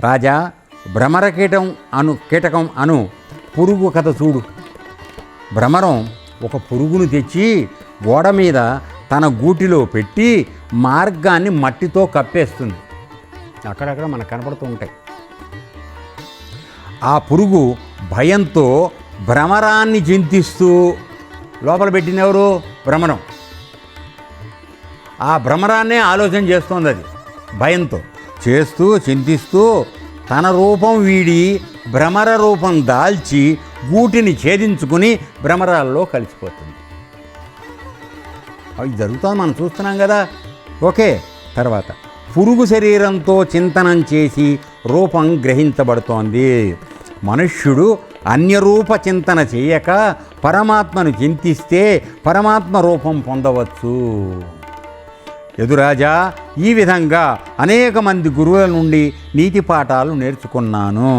రాజా భ్రమరకీటం అను కీటకం అను పురుగు కథ చూడు. భ్రమరం ఒక పురుగును తెచ్చి గోడ మీద తన గూటిలో పెట్టి మార్గాన్ని మట్టితో కప్పేస్తుంది. అక్కడక్కడ మనకు కనపడుతూ ఉంటాయి. ఆ పురుగు భయంతో భ్రమరాన్ని చింతిస్తూ లోపల పెట్టింది ఎవరు? భ్రమరం. ఆ భ్రమరాన్నే ఆలోచన చేస్తోంది అది భయంతో. చేస్తూ చింతిస్తూ తన రూపం వీడి భ్రమర రూపం దాల్చి గూటిని ఛేదించుకుని భ్రమరాల్లో కలిసిపోతుంది. అవి జరుగుతుంది మనం చూస్తున్నాం కదా. ఓకే తర్వాత. పురుగు శరీరంతో చింతనం చేసి రూపం గ్రహించబడుతోంది. మనుష్యుడు అన్యరూప చింతన చేయక పరమాత్మను చింతిస్తే పరమాత్మ రూపం పొందవచ్చు. యదురాజా ఈ విధంగా అనేక మంది గురువుల నుండి నీతి పాఠాలు నేర్చుకున్నాను.